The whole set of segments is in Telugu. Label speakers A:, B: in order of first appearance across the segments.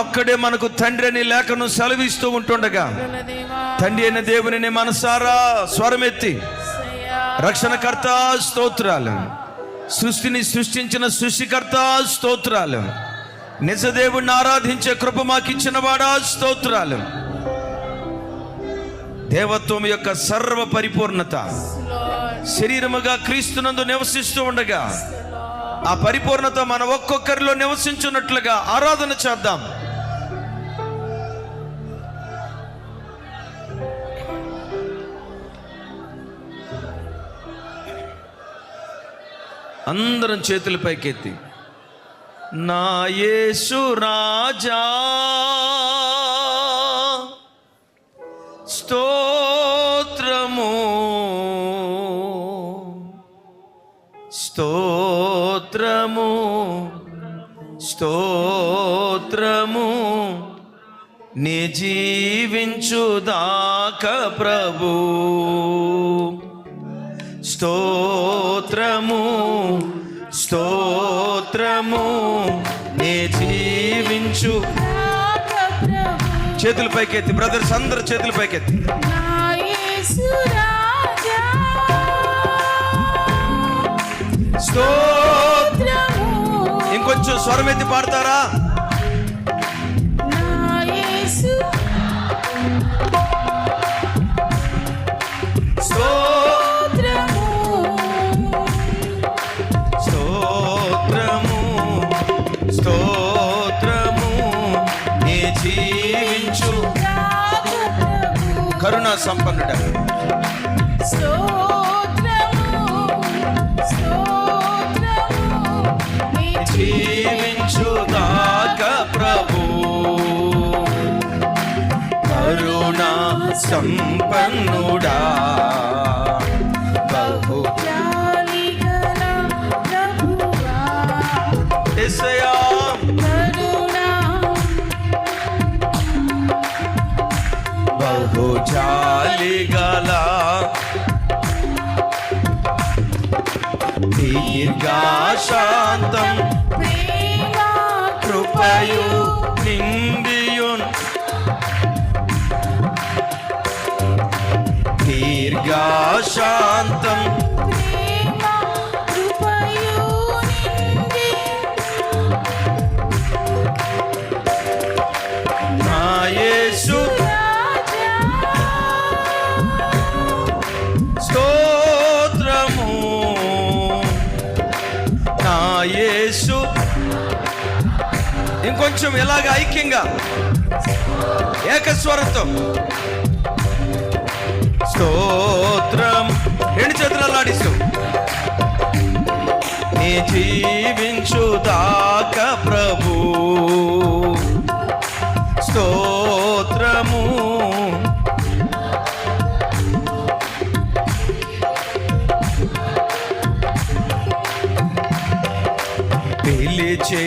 A: తానొక్కడే మనకు తండ్రి అని లేఖను సెలవిస్తూ ఉంటుండగా తండ్రి అయిన దేవుని మనసారా స్వరమెత్తి రక్షణకర్త స్తోత్రాలు సృష్టిని సృష్టించిన సృష్టికర్త స్తోత్రాలు నిజదేవుణ్ణి ఆరాధించే కృప మాకిచ్చిన వాడా స్తోత్రాలు. దేవత్వం యొక్క సర్వ పరిపూర్ణత శరీరముగా క్రీస్తునందు నివసిస్తూ ఉండగా ఆ పరిపూర్ణత మన ఒక్కొక్కరిలో నివసించున్నట్లుగా ఆరాధన చేద్దాం. అందరం చేతుల పైకెత్తి. నా యేసు రాజా స్తోత్రము స్తోత్రము స్తోత్రము నీ జీవించుదాక ప్రభు స్తో స్తోత్రము నే జీవించు. చేతుల పైకెత్తి బ్రదర్స్ అందరు చేతుల పైకెత్తి.
B: స్తోత్రము.
A: ఇంకొంచెం స్వరం ఎత్తి పాడతారా? కరుణా సంపన్నుడ. జీవించుదాక ప్రభు. కరుణా సంపన్నుడా. దీర్ఘాశాంతం. కృపయు. నిండియున్. దీర్ఘాశాంతం. కొంచెం ఇలాగ ఐక్యంగా? ఏకస్వరత్వం. స్తోత్రం. రెండు చేతులలో ఆడిస్తూ నీ జీవించు ప్రభు.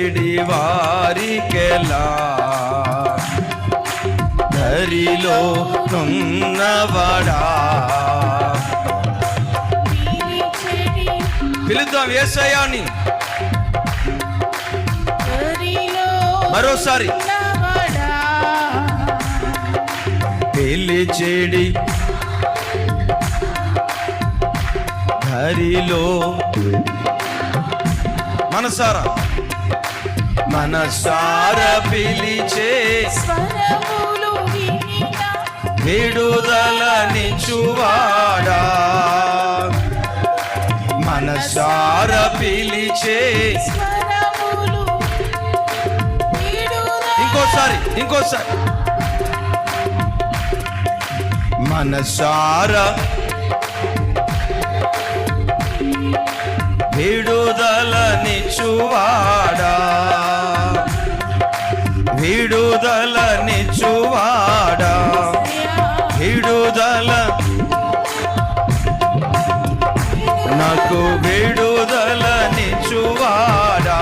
A: పిలిచెడి వారికెలా? ధరిలో నున్నవాడా? పిలుద్దాం ఏసయాని మరోసారి. పిలిచేడి హరిలో మనసారా? మనసార పిలిచే
B: స్వరములు
A: విడుదల నిచువాడా మనసార పిలిచే ఇంకోసారి ఇంకోసారి. మనసార విడుదల నిచువాడా విడుదల నిచువాడా విడుదల నాకు విడుదల నిచువాడా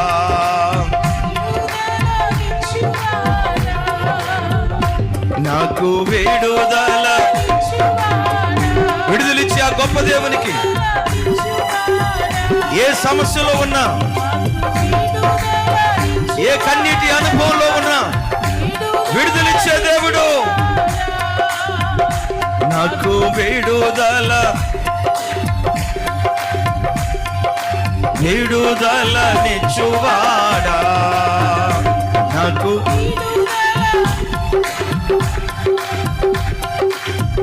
A: నాకు విడుదల విడుదలిచ్చి ఆ గొప్ప దేవునికి ఏ సమస్యలో ఉన్నా ఏ కన్నీటి అనుభవంలో విడుదలిచ్చే దేవుడు. నాకు విడుదల. వేడుదల నిచ్చువాడా. నాకు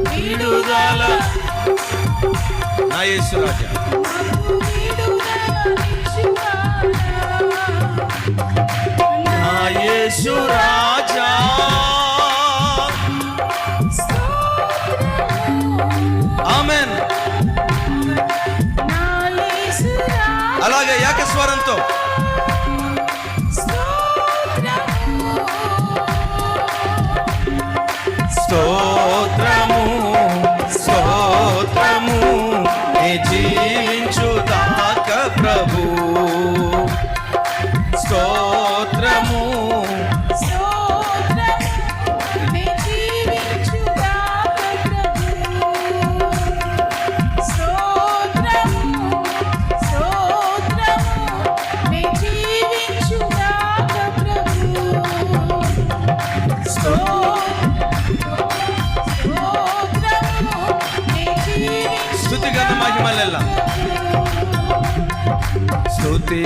A: విడుదల. నా యేసు రాజా.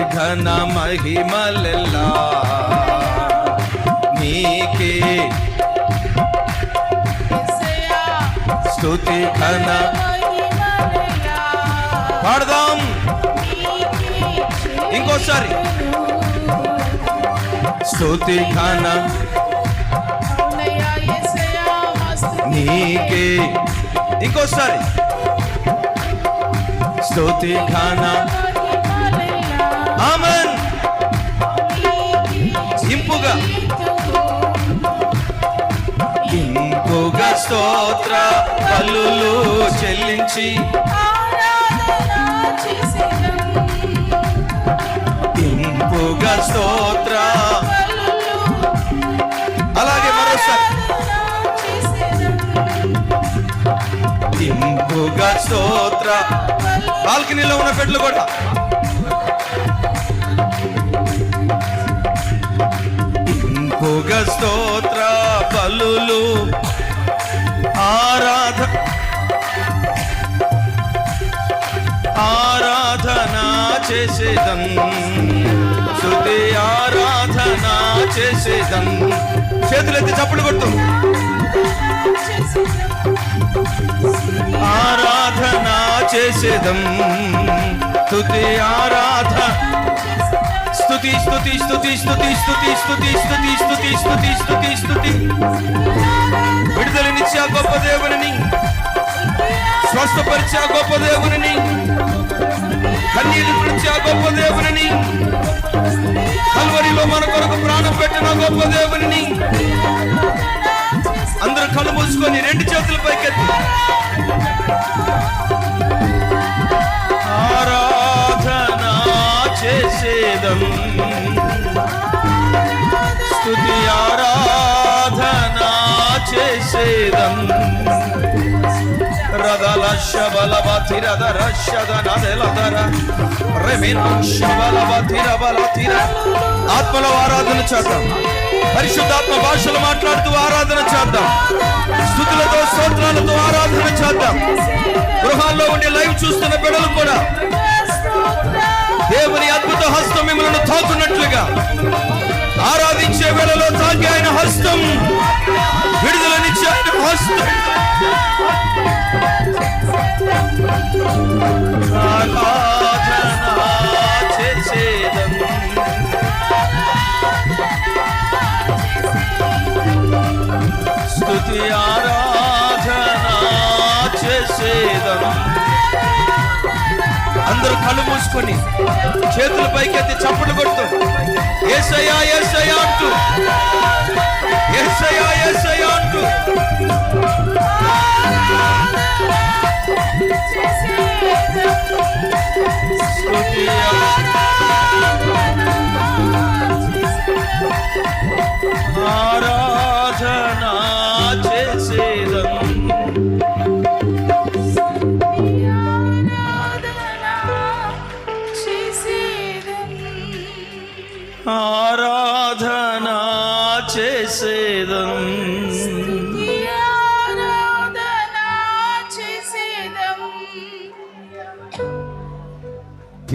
A: ఘన మహిమలెల్ల. నీకే స్థుతి ఘన పాడదాం. ఇంకోసారి. స్థుతి ఘన నీకే. ఇంకోసారి. స్థుతి ఘన స్తోత్ర పల్లులు చెల్లించి. ఇంపుగా స్తోత్ర. అలాగే మరోసారి. ఇంపుగా స్తోత్ర. బాల్కనీలో ఉన్న పెట్లు కూడా. ఇంపుగా స్తోత్ర పల్లులు చేసేదం శృతి ఆరాధన చేసేదం చేతులెత్తి చప్పుడు కొట్టు ఆరాధన చేసేదం స్థుతి ఆరాధ స్థుతి స్థుతి స్థుతి స్థుతి స్థుతి స్థుతి స్థుతి స్థుతి స్థుతి స్థుతి స్థుతి విడుదలనిచ్చే ఆ గొప్ప దేవుని స్వస్థపరిచా గొప్ప దేవుని మా గొప్ప దేవుని అందరూ కళ్ళు మూసుకొని రెండు చేతుల పైకెత్తి. ఆరాధన చేసేదం. స్తుతి ఆరాధన చేసేదం. రదల శబల బతిర దర శద నదెలదర రెమిన శబల బతిర బల ఆత్మలో ఆరాధన చేద్దాం. పరిశుద్ధాత్మ భాషలు మాట్లాడుతూ ఆరాధన చేద్దాం. స్థుతులతో స్తోత్రాలతో ఆరాధన చేద్దాం. గృహాల్లో ఉండి లైవ్ చూస్తున్న బిడ్డలు కూడా దేవుని అద్భుత హస్తం మిమ్మల్ని తాకున్నట్లుగా ఆరాధించే వేళలో తాకి ఆయన హస్తం. స్తుతి ఆరాధన చేసేదం అందరూ కళ్ళు మూసుకొని చేతుల పైకెత్తి చప్పట్లు కొడుతూ ఏసయ్యా ఏసయ్యా అంటూ ఏసయ్యా ఏసయ్యా అంటూ শ্রুতি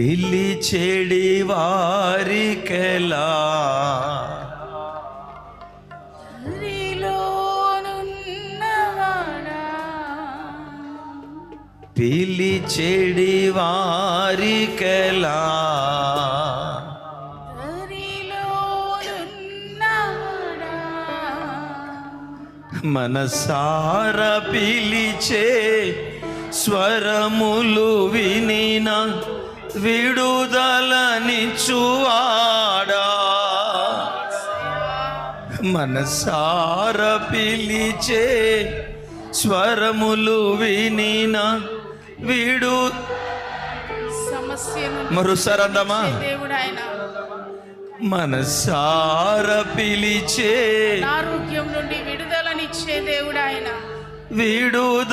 A: పిలిచెడి వారికెలా?
B: తండ్రిలోనున్నవాడా
A: పిలిచెడి వారికెలా?
B: తండ్రిలోనున్నవాడా
A: మనసార పిలిచే స్వరములు వినిన విడుదలనిచ్చువాడా మనసార పిలిచే స్వరములు వినిన విడు. మరుసరందమా? మనసార పిలిచే
B: ఆరోగ్యం నుండి విడుదలనిచ్చే దేవుడు ఆయన
A: విడుదలనిచ్చువాడా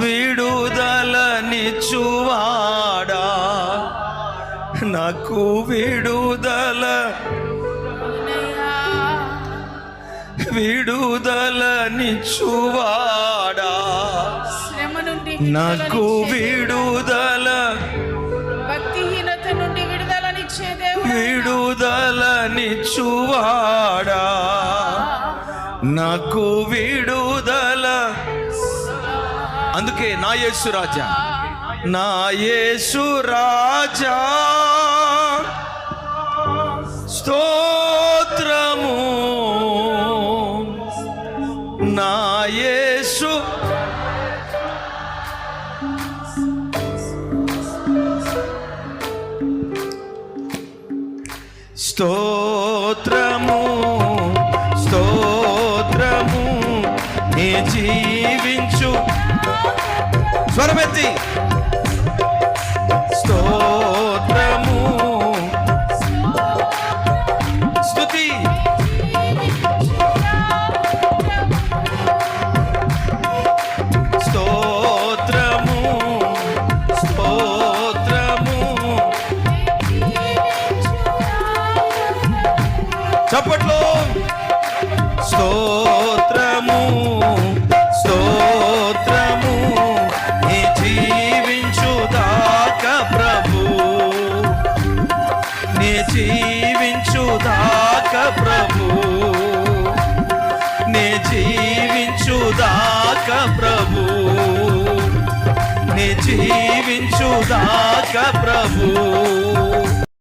A: విడుదలనిచ్చువాడా? నాకు విడుదల విడుదలనిచ్చువాడా?
B: శ్రమ నుండి
A: నాకు విడుదల
B: భక్తిహీనత నుండి విడుదలనిచ్చే
A: విడుదలనిచ్చువాడా? నాకు విడుదల అందుకే నా యేసు రాజా. నా యేసు రాజా. స్తోత్రము. నా యేసు స్వరమెత్తి దాక ప్రభు. నీ జీవించు ప్రభు.